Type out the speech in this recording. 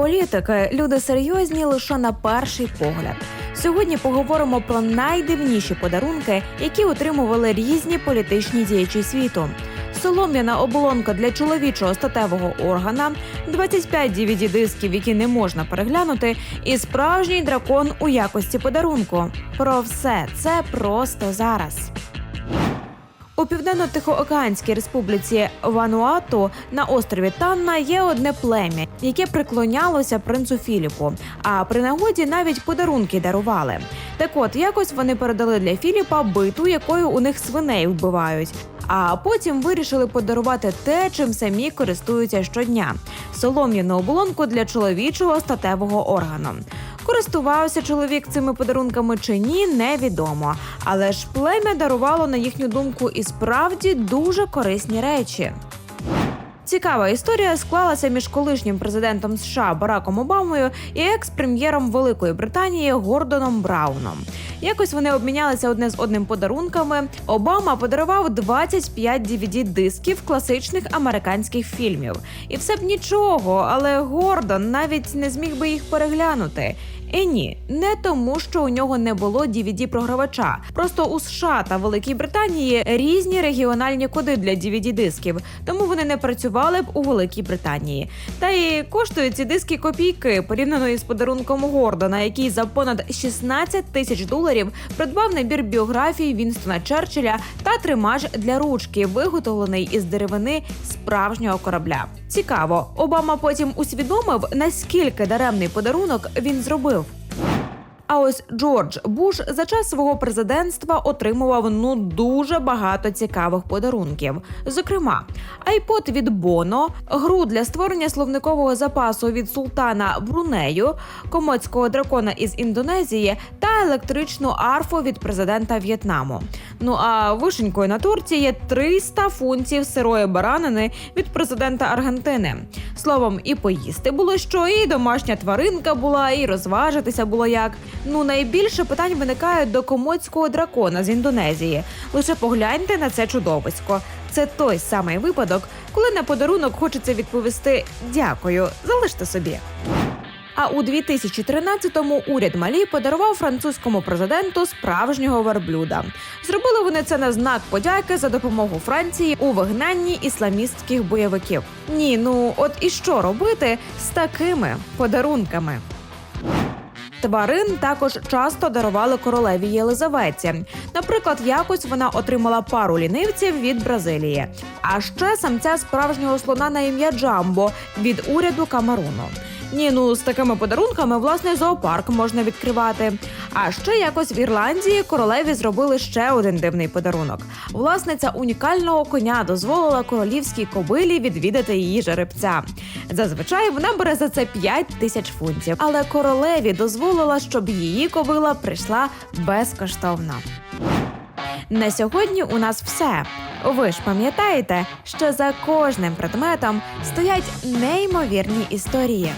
Політики люди серйозні лише на перший погляд. Сьогодні поговоримо про найдивніші подарунки, які отримували різні політичні діячі світу. Солом'яна оболонка для чоловічого статевого органа, 25 dvd дисків, які не можна переглянути, і справжній дракон у якості подарунку. Про все це просто зараз. У південно-тихоокеанській республіці Вануату на острові Танна є одне плем'я, яке приклонялося принцу Філіпу. А при нагоді навіть подарунки дарували. Так от якось вони передали для Філіпа биту, якою у них свиней вбивають. А потім вирішили подарувати те, чим самі користуються щодня солом'яну оболонку для чоловічого статевого органу. Користувався чоловік цими подарунками чи ні, невідомо. Але ж плем'я дарувало на їхню думку і справді дуже корисні речі. Цікава історія склалася між колишнім президентом США Бараком Обамою і екс-прем'єром Великої Британії Гордоном Брауном. Якось вони обмінялися одне з одним подарунками. Обама подарував 25 dvd дисків класичних американських фільмів. І все б нічого, але Гордон навіть не зміг би їх переглянути. І ні, не тому, що у нього не було dvd програвача Просто у США та Великій Британії різні регіональні коди для dvd дисків тому вони не працювали б у Великій Британії. Та й коштують ці диски копійки порівняно із подарунком Гордона, який за понад 16 тисяч доларів придбав набір біографій Вінстона Черчилля та тримаж для ручки, виготовлений із деревини справжнього корабля. Цікаво, Обама потім усвідомив, наскільки даремний подарунок він зробив. А ось Джордж Буш за час свого президентства отримував ну дуже багато цікавих подарунків. Зокрема, айпод від Боно, гру для створення словникового запасу від султана Брунею, комодського дракона із Індонезії та електричну арфу від президента В'єтнаму. Ну а вишенькою на торті є 300 фунтів сирої баранини від президента Аргентини. Словом, і поїсти було що, і домашня тваринка була, і розважитися було як. Ну найбільше питань виникає до комодського дракона з Індонезії. Лише погляньте на це чудовисько. Це той самий випадок, коли на подарунок хочеться відповісти дякую, залиште собі. А у 2013-му уряд Малі подарував французькому президенту справжнього верблюда. Зробили вони це на знак подяки за допомогу Франції у вигнанні ісламістських бойовиків. Ні, ну от і що робити з такими подарунками? Тварин також часто дарували королеві Єлизаветі. Наприклад, якось вона отримала пару лінивців від Бразилії, а ще самця справжнього слона на ім'я Джамбо від уряду Камеруну. Ні, ну з такими подарунками власне зоопарк можна відкривати. А ще якось в Ірландії королеві зробили ще один дивний подарунок. Власниця унікального коня дозволила королівській кобилі відвідати її жеребця. Зазвичай вона бере за це 5 тисяч фунтів, але королеві дозволила, щоб її кобила прийшла безкоштовно. На сьогодні у нас все. Ви ж пам'ятаєте, що за кожним предметом стоять неймовірні історії.